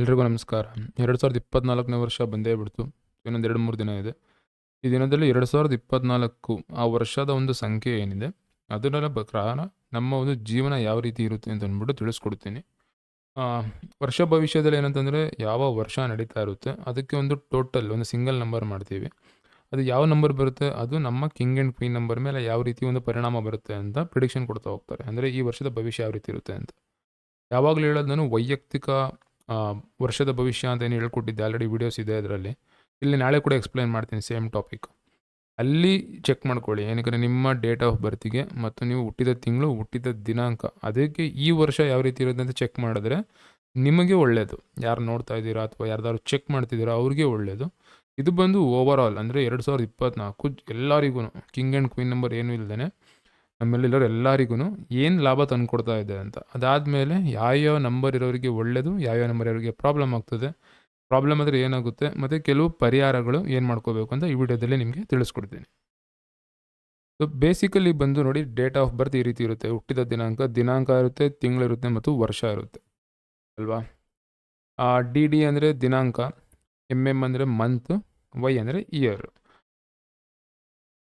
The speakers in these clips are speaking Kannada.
ಎಲ್ರಿಗೂ ನಮಸ್ಕಾರ. ಎರಡು ಸಾವಿರದ ಇಪ್ಪತ್ನಾಲ್ಕನೇ ವರ್ಷ ಬಂದೇ ಬಿಡ್ತು. ಇನ್ನೊಂದು ಎರಡು, ಮೂರು ದಿನ ಇದೆ. ಈ ದಿನದಲ್ಲಿ ಎರಡು ಸಾವಿರದ ಇಪ್ಪತ್ನಾಲ್ಕು ಆ ವರ್ಷದ ಒಂದು ಸಂಖ್ಯೆ ಏನಿದೆ ಅದರ ಪ್ರಕಾರ ನಮ್ಮ ಒಂದು ಜೀವನ ಯಾವ ರೀತಿ ಇರುತ್ತೆ ಅಂತ ಅಂದ್ಬಿಟ್ಟು ತಿಳಿಸ್ಕೊಡ್ತೀನಿ. ವರ್ಷ ಭವಿಷ್ಯದಲ್ಲಿ ಏನಂತಂದರೆ ಯಾವ ವರ್ಷ ನಡೀತಾ ಇರುತ್ತೆ, ಅದಕ್ಕೆ ಒಂದು ಟೋಟಲ್ ಒಂದು ಸಿಂಗಲ್ ನಂಬರ್ ಮಾಡ್ತೀವಿ. ಅದು ಯಾವ ನಂಬರ್ ಬರುತ್ತೆ, ಅದು ನಮ್ಮ ಕಿಂಗ್ ಆ್ಯಂಡ್ ಕ್ವೀನ್ ನಂಬರ್ ಮೇಲೆ ಯಾವ ರೀತಿ ಒಂದು ಪರಿಣಾಮ ಬರುತ್ತೆ ಅಂತ ಪ್ರಿಡಿಕ್ಷನ್ ಕೊಡ್ತಾ ಹೋಗ್ತಾರೆ. ಅಂದರೆ ಈ ವರ್ಷದ ಭವಿಷ್ಯ ಯಾವ ರೀತಿ ಇರುತ್ತೆ ಅಂತ. ಯಾವಾಗಲೂ ಹೇಳೋದು ನಾನು ವೈಯಕ್ತಿಕ ವರ್ಷದ ಭವಿಷ್ಯ ಅಂತ ಏನು ಹೇಳ್ಕೊಟ್ಟಿದ್ದೆ. ಆಲ್ರೆಡಿ ವೀಡಿಯೋಸ್ ಇದೆ ಅದರಲ್ಲಿ. ಇಲ್ಲಿ ನಾಳೆ ಕೂಡ ಎಕ್ಸ್ಪ್ಲೈನ್ ಮಾಡ್ತೀನಿ ಸೇಮ್ ಟಾಪಿಕ್ ಅಲ್ಲಿ ಚೆಕ್ ಮಾಡ್ಕೊಳ್ಳಿ. ಏನಕ್ಕೆ ನಿಮ್ಮ ಡೇಟ್ ಆಫ್ ಬರ್ತಿಗೆ ಮತ್ತು ನೀವು ಹುಟ್ಟಿದ ತಿಂಗಳು, ಹುಟ್ಟಿದ ದಿನಾಂಕ. ಅದಕ್ಕೆ ಈ ವರ್ಷ ಯಾವ ರೀತಿ ಇರುತ್ತೆ ಅಂತ ಚೆಕ್ ಮಾಡಿದ್ರೆ ನಿಮಗೆ ಒಳ್ಳೆಯದು ಯಾರು ನೋಡ್ತಾ ಇದ್ದೀರಾ ಅಥವಾ ಯಾರ್ದಾದ್ರು ಚೆಕ್ ಮಾಡ್ತಿದ್ದೀರಾ ಅವ್ರಿಗೆ ಒಳ್ಳೆಯದು ಇದು ಬಂದು ಓವರ್ ಆಲ್ ಅಂದರೆ ಎರಡು ಸಾವಿರದ ಇಪ್ಪತ್ತ್ನಾಲ್ಕು ಎಲ್ಲರಿಗೂ ಕಿಂಗ್ ಆ್ಯಂಡ್ ಕ್ವೀನ್ ನಂಬರ್ ಏನೂ ಇಲ್ಲದೇ ನಮ್ಮಲ್ಲಿರೋರು ಎಲ್ಲರಿಗೂ ಏನು ಲಾಭ ತಂದುಕೊಡ್ತಾ ಇದೆ ಅಂತ. ಅದಾದಮೇಲೆ ಯಾವ್ಯಾವ ನಂಬರ್ ಇರೋರಿಗೆ ಒಳ್ಳೆಯದು ಯಾವ್ಯಾವ ನಂಬರ್ ಇರೋರಿಗೆ ಪ್ರಾಬ್ಲಮ್ ಆಗ್ತದೆ ಪ್ರಾಬ್ಲಮ್ ಆದರೆ ಏನಾಗುತ್ತೆ, ಮತ್ತು ಕೆಲವು ಪರಿಹಾರಗಳು ಏನು ಮಾಡ್ಕೋಬೇಕು ಅಂತ ಈ ವಿಡಿಯೋದಲ್ಲಿ ನಿಮಗೆ ತಿಳಿಸ್ಕೊಡ್ತೀನಿ. ಸೊ ಬೇಸಿಕಲಿ ಬಂದು ನೋಡಿ ಡೇಟ್ ಆಫ್ ಬರ್ತ್ ಈ ರೀತಿ ಇರುತ್ತೆ. ಹುಟ್ಟಿದ ದಿನಾಂಕ ದಿನಾಂಕ ಇರುತ್ತೆ ತಿಂಗಳಿರುತ್ತೆ ಮತ್ತು ವರ್ಷ ಇರುತ್ತೆ. ಅಲ್ವಾ? ಡಿ ಡಿ ಅಂದರೆ ದಿನಾಂಕ ಎಂ ಎಂ ಅಂದರೆ ಮಂತ್ ವೈ ಅಂದರೆ ಇಯರ್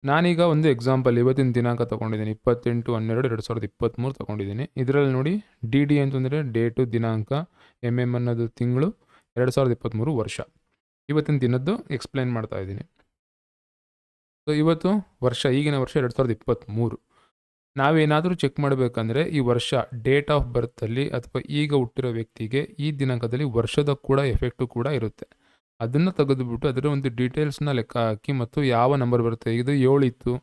ನಾನೀಗ ಒಂದು ಎಕ್ಸಾಂಪಲ್ ಇವತ್ತಿನ ದಿನಾಂಕ ತೊಗೊಂಡಿದ್ದೀನಿ. ಇಪ್ಪತ್ತೆಂಟು, ಹನ್ನೆರಡು, ಎರಡು ಸಾವಿರದ ಇಪ್ಪತ್ತ್ಮೂರು ತೊಗೊಂಡಿದ್ದೀನಿ. ಇದರಲ್ಲಿ ನೋಡಿ ಡಿ ಡಿ ಅಂತಂದರೆ ಡೇಟು ದಿನಾಂಕ ಎಂ ಎಂ ಅನ್ನೋದು ತಿಂಗಳು, ಎರಡು ಸಾವಿರದ ಇಪ್ಪತ್ತ್ಮೂರು ವರ್ಷ. ಇವತ್ತಿನ ದಿನದ್ದು ಎಕ್ಸ್ಪ್ಲೇನ್ ಮಾಡ್ತಾ ಇದ್ದೀನಿ. ಸೊ ಇವತ್ತು ವರ್ಷ, ಈಗಿನ ವರ್ಷ ಎರಡು ಸಾವಿರದ ಇಪ್ಪತ್ತ್ಮೂರು ನಾವೇನಾದರೂ ಚೆಕ್ ಮಾಡಬೇಕಂದ್ರೆ ಈ ವರ್ಷ ಡೇಟ್ ಆಫ್ ಬರ್ತಲ್ಲಿ ಅಥವಾ ಈಗ ಹುಟ್ಟಿರೋ ವ್ಯಕ್ತಿಗೆ ಈ ದಿನಾಂಕದಲ್ಲಿ ವರ್ಷದ ಕೂಡ ಎಫೆಕ್ಟು ಕೂಡ ಇರುತ್ತೆ. ಅದನ್ನು ತೆಗೆದುಬಿಟ್ಟು ಅದರ ಒಂದು ಡೀಟೇಲ್ಸ್ನ ಲೆಕ್ಕ ಹಾಕಿ ಮತ್ತು ಯಾವ ನಂಬರ್ ಬರುತ್ತೆ? ಇದು ಏಳು ಇತ್ತು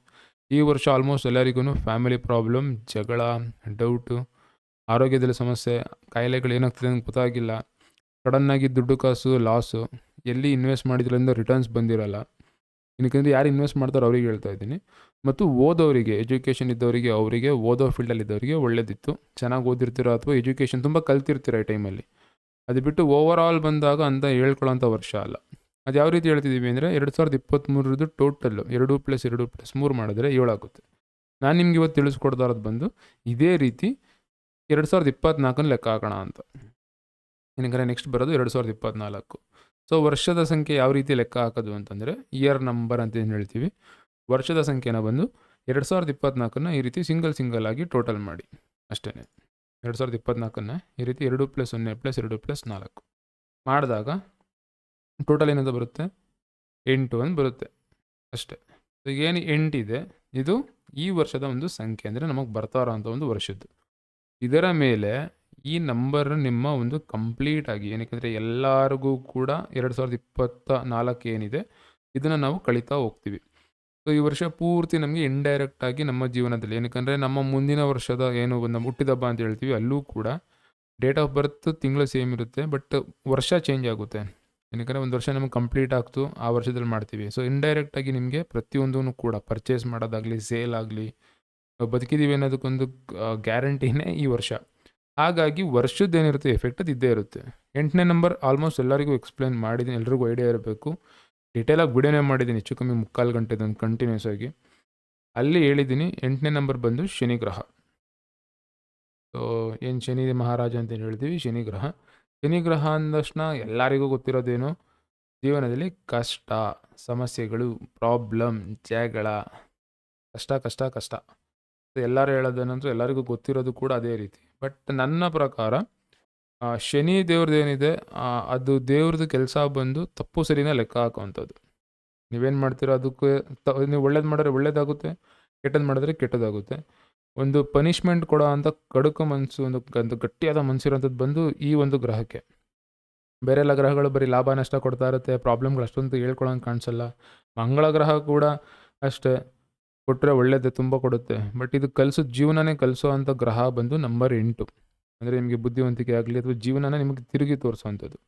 ಈ ವರ್ಷ ಆಲ್ಮೋಸ್ಟ್ ಎಲ್ಲರಿಗೂ ಫ್ಯಾಮಿಲಿ ಪ್ರಾಬ್ಲಮ್ ಜಗಳ ಡೌಟು ಆರೋಗ್ಯದಲ್ಲಿ ಸಮಸ್ಯೆ, ಕಾಯಿಲೆಗಳು ಏನಾಗ್ತಿದೆ ಅಂತ ಗೊತ್ತಾಗಿಲ್ಲ. ಸಡನ್ನಾಗಿ ದುಡ್ಡು ಕಾಸು ಲಾಸು ಎಲ್ಲಿ ಇನ್ವೆಸ್ಟ್ ಮಾಡಿದ್ರಿಂದ ರಿಟರ್ನ್ಸ್ ಬಂದಿರಲ್ಲ. ಏನಕ್ಕೆ ಯಾರು ಇನ್ವೆಸ್ಟ್ ಮಾಡ್ತಾರೋ ಅವ್ರಿಗೆ ಹೇಳ್ತಾ ಇದ್ದೀನಿ. ಮತ್ತು ಓದೋರಿಗೆ ಎಜುಕೇಷನ್ ಇದ್ದವರಿಗೆ, ಅವರಿಗೆ ಓದೋ ಫೀಲ್ಡಲ್ಲಿ ಇದ್ದವರಿಗೆ ಒಳ್ಳೇದಿತ್ತು. ಚೆನ್ನಾಗಿ ಓದಿರ್ತೀರೋ ಅಥವಾ ಎಜುಕೇಷನ್ ತುಂಬ ಕಲ್ತಿರ್ತೀರ ಈ ಟೈಮಲ್ಲಿ ಅದು ಬಿಟ್ಟು ಓವರ್ ಆಲ್ ಬಂದಾಗ ಅಂತ ಹೇಳ್ಕೊಳ್ಳೋಂಥ ವರ್ಷ ಅಲ್ಲ. ಅದು ಯಾವ ರೀತಿ ಹೇಳ್ತಿದ್ದೀವಿ ಅಂದರೆ ಎರಡು ಸಾವಿರದ ಇಪ್ಪತ್ತ್ಮೂರರದ್ದು ಟೋಟಲ್ಲು ಎರಡು ಪ್ಲಸ್ ಎರಡು ಪ್ಲಸ್ ಮೂರು ಮಾಡಿದ್ರೆ ಏಳಾಗುತ್ತೆ ನಾನು ನಿಮ್ಗೆ ಇವತ್ತು ತಿಳಿಸ್ಕೊಡ್ತಾ ಇರೋದು ಬಂದು ಇದೇ ರೀತಿ ಎರಡು ಸಾವಿರದ ಇಪ್ಪತ್ನಾಲ್ಕನ ಲೆಕ್ಕ ಹಾಕೋಣ ಅಂತ. ಏನಂದರೆ ನೆಕ್ಸ್ಟ್ ಬರೋದು ಎರಡು ಸಾವಿರದ ಇಪ್ಪತ್ತ್ನಾಲ್ಕು. ಸೊ ವರ್ಷದ ಸಂಖ್ಯೆ ಯಾವ ರೀತಿ ಲೆಕ್ಕ ಹಾಕೋದು ಅಂತಂದರೆ ಇಯರ್ ನಂಬರ್ ಅಂತ ಏನು ಹೇಳ್ತೀವಿ? ವರ್ಷದ ಸಂಖ್ಯೆನ ಬಂದು ಎರಡು ಸಾವಿರದ ಇಪ್ಪತ್ನಾಲ್ಕನ್ನ ಈ ರೀತಿ ಸಿಂಗಲ್ ಸಿಂಗಲ್ ಆಗಿ ಟೋಟಲ್ ಮಾಡಿ. ಅಷ್ಟೇ ಎರಡು ಸಾವಿರದ ಇಪ್ಪತ್ನಾಲ್ಕನ್ನ ಈ ರೀತಿ ಎರಡು ಪ್ಲಸ್ ಸೊನ್ನೆ ಪ್ಲಸ್ ಎರಡು ಪ್ಲಸ್ ನಾಲ್ಕು ಮಾಡಿದಾಗ ಟೋಟಲ್ ಏನಂತ ಬರುತ್ತೆ? ಎಂಟು ಅಂತ ಬರುತ್ತೆ ಅಷ್ಟೇ. ಏನು ಎಂಟಿದೆ? ಇದು ಈ ವರ್ಷದ ಒಂದು ಸಂಖ್ಯೆ ಅಂದರೆ ನಮಗೆ ಬರ್ತಾ ಇರೋಂಥ ಒಂದು ವರ್ಷದ್ದು. ಇದರ ಮೇಲೆ ಈ ನಂಬರ್ ನಿಮ್ಮ ಒಂದು ಕಂಪ್ಲೀಟ್ ಆಗಿ ಏನಕ್ಕೆ ಎಲ್ಲರಿಗೂ ಕೂಡ ಎರಡು ಸಾವಿರದ ಇಪ್ಪತ್ತ ನಾಲ್ಕು ಏನಿದೆ ಇದನ್ನು ನಾವು ಕಳೀತಾ ಹೋಗ್ತೀವಿ. ಸೊ ಈ ವರ್ಷ ಪೂರ್ತಿ ನಮಗೆ ಇಂಡೈರೆಕ್ಟ್ ಆಗಿ ನಮ್ಮ ಜೀವನದಲ್ಲಿ ಏನಕ್ಕೆ ನಮ್ಮ ಮುಂದಿನ ವರ್ಷದ ಏನು ನಮ್ಮ ಹುಟ್ಟಿದಬ್ಬ ಅಂತ ಹೇಳ್ತೀವಿ, ಅಲ್ಲೂ ಕೂಡ ಡೇಟ್ ಆಫ್ ಬರ್ತ್ ತಿಂಗಳು ಸೇಮ್ ಇರುತ್ತೆ ಬಟ್ ವರ್ಷ ಚೇಂಜ್ ಆಗುತ್ತೆ. ಏನಕ್ಕೆ ಒಂದು ವರ್ಷ ನಮಗೆ ಕಂಪ್ಲೀಟ್ ಆಗ್ತು, ಆ ವರ್ಷದಲ್ಲಿ ಮಾಡ್ತೀವಿ. ಸೊ ಇಂಡೈರೆಕ್ಟಾಗಿ ನಿಮಗೆ ಪ್ರತಿಯೊಂದೂ ಕೂಡ ಪರ್ಚೇಸ್ ಮಾಡೋದಾಗಲಿ ಸೇಲ್ ಆಗಲಿ ಬದುಕಿದ್ದೀವಿ ಅನ್ನೋದಕ್ಕೊಂದು ಗ್ಯಾರಂಟಿನೇ ಈ ವರ್ಷ. ಹಾಗಾಗಿ ವರ್ಷದ್ದೇನಿರುತ್ತೆ ಎಫೆಕ್ಟ್ ಅದು ಇದ್ದೇ ಇರುತ್ತೆ. ಎಂಟನೇ ನಂಬರ್ ಆಲ್ಮೋಸ್ಟ್ ಎಲ್ಲರಿಗೂ ಎಕ್ಸ್ಪ್ಲೇನ್ ಮಾಡಿದ್ದೀನಿ, ಎಲ್ರಿಗೂ ಐಡಿಯಾ ಇರಬೇಕು. ಡಿಟೇಲಾಗಿ ವಿಡಿಯೋನೇ ಮಾಡಿದ್ದೀನಿ, ಹೆಚ್ಚು ಕಮ್ಮಿ ಮುಕ್ಕಾಲು ಗಂಟೆದೊಂದು ಕಂಟಿನ್ಯೂಸ್ ಆಗಿ. ಅಲ್ಲಿ ಹೇಳಿದ್ದೀನಿ, ಎಂಟನೇ ನಂಬರ್ ಬಂದು ಶನಿ ಗ್ರಹ. ಸೊ ಏನು ಶನಿ ಮಹಾರಾಜ ಅಂತ ಹೇಳ್ತೀವಿ ಶನಿ ಗ್ರಹ. ಶನಿ ಗ್ರಹ ಅಂದಕ್ಷಣ ಎಲ್ಲರಿಗೂ ಗೊತ್ತಿರೋದೇನು? ಜೀವನದಲ್ಲಿ ಕಷ್ಟ, ಸಮಸ್ಯೆಗಳು ಪ್ರಾಬ್ಲಮ್ ಜಗಳ, ಕಷ್ಟ ಕಷ್ಟ ಕಷ್ಟ. ಎಲ್ಲರೂ ಹೇಳೋದೇನಂದ್ರೆ ಎಲ್ಲರಿಗೂ ಗೊತ್ತಿರೋದು ಕೂಡ ಅದೇ ರೀತಿ. ಬಟ್ ನನ್ನ ಪ್ರಕಾರ ಶನಿ ದೇವ್ರದ್ದು ಏನಿದೆ ಅದು ದೇವ್ರದ್ದು ಕೆಲಸ ಬಂದು ತಪ್ಪು ಸರಿನ ಲೆಕ್ಕ ಹಾಕುವಂಥದ್ದು. ನೀವೇನು ಮಾಡ್ತೀರೋ ಅದಕ್ಕೆ ತ, ನೀವು ಒಳ್ಳೇದು ಮಾಡಿದ್ರೆ ಒಳ್ಳೇದಾಗುತ್ತೆ ಕೆಟ್ಟದ್ದು ಮಾಡಿದ್ರೆ ಕೆಟ್ಟದಾಗುತ್ತೆ. ಒಂದು ಪನಿಷ್ಮೆಂಟ್ ಕೊಡೋ ಅಂಥ ಕಡುಕು ಮನಸ್ಸು ಒಂದು ಒಂದು ಗಟ್ಟಿಯಾದ ಮನಸ್ಸಿರೋಂಥದ್ದು ಬಂದು ಈ ಒಂದು ಗ್ರಹಕ್ಕೆ. ಬೇರೆ ಎಲ್ಲ ಗ್ರಹಗಳು ಬರೀ ಲಾಭ, ನಷ್ಟ ಕೊಡ್ತಾ ಇರುತ್ತೆ ಪ್ರಾಬ್ಲಮ್ಗಳು ಅಷ್ಟೊಂದು ಹೇಳ್ಕೊಳಂಗೆ ಕಾಣಿಸಲ್ಲ. ಮಂಗಳ ಗ್ರಹ ಕೂಡ ಅಷ್ಟೇ ಕೊಟ್ಟರೆ ಒಳ್ಳೇದೇ, ತುಂಬ ಕೊಡುತ್ತೆ. ಬಟ್ ಇದು ಕಲಿಸೋ, ಜೀವನನೇ ಕಲಿಸೋ ಅಂಥ ಗ್ರಹ ಬಂದು ನಂಬರ್ ಎಂಟು. ಅಂದರೆ ನಿಮಗೆ ಬುದ್ಧಿವಂತಿಕೆ ಆಗಲಿ ಅಥವಾ ಜೀವನನ ನಿಮಗೆ ತಿರುಗಿ ತೋರಿಸುವಂಥದ್ದು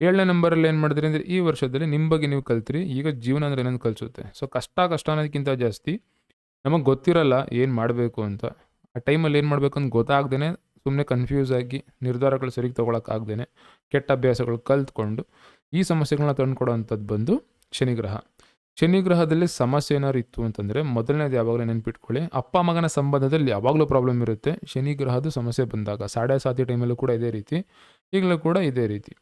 ಏಳನೇ ನಂಬರಲ್ಲಿ ಏನು ಮಾಡಿದ್ರಿ ಅಂದರೆ ಈ ವರ್ಷದಲ್ಲಿ ನಿಮ್ಮ ಬಗ್ಗೆ ನೀವು ಕಲ್ತ್ರಿ, ಈಗ ಜೀವನ ಅಂದರೆ ಏನಂತ ಕಲಿಸುತ್ತೆ. ಸೊ ಕಷ್ಟ ಕಷ್ಟ ಅನ್ನೋದಕ್ಕಿಂತ ಜಾಸ್ತಿ ನಮಗೆ ಗೊತ್ತಿರಲ್ಲ ಏನು ಮಾಡಬೇಕು ಅಂತ. ಆ ಟೈಮಲ್ಲಿ ಏನು ಮಾಡಬೇಕು ಅಂತ ಗೊತ್ತಾಗ್ದೇ ಸುಮ್ಮನೆ ಕನ್ಫ್ಯೂಸ್ ಆಗಿ ನಿರ್ಧಾರಗಳು ಸರಿಗೆ ತೊಗೊಳಕ್ಕಾಗ್ದೇ ಕೆಟ್ಟ ಅಭ್ಯಾಸಗಳು ಕಲ್ತ್ಕೊಂಡು ಈ ಸಮಸ್ಯೆಗಳನ್ನ ತಂದುಕೊಡೋ ಅಂಥದ್ದು ಬಂದು ಶನಿ ಗ್ರಹ ಶನಿ ಗ್ರಹದಲ್ಲಿ ಸಮಸ್ಯೆ ಏನಾದ್ರು ಇತ್ತು ಅಂತಂದರೆ ಮೊದಲನೇದು ಯಾವಾಗಲೂ ನೆನ್ಪಿಟ್ಕೊಳ್ಳಿ. ಅಪ್ಪ ಮಗನ ಸಂಬಂಧದಲ್ಲಿ ಯಾವಾಗಲೂ ಪ್ರಾಬ್ಲಮ್ ಇರುತ್ತೆ. ಶನಿ ಗ್ರಹದ ಸಮಸ್ಯೆ ಬಂದಾಗ, ಸಾಡೆ ಸಾತಿ ಟೈಮಲ್ಲೂ ಕೂಡ ಇದೇ ರೀತಿ, ಈಗಲೂ ಕೂಡ ಇದೇ ರೀತಿ.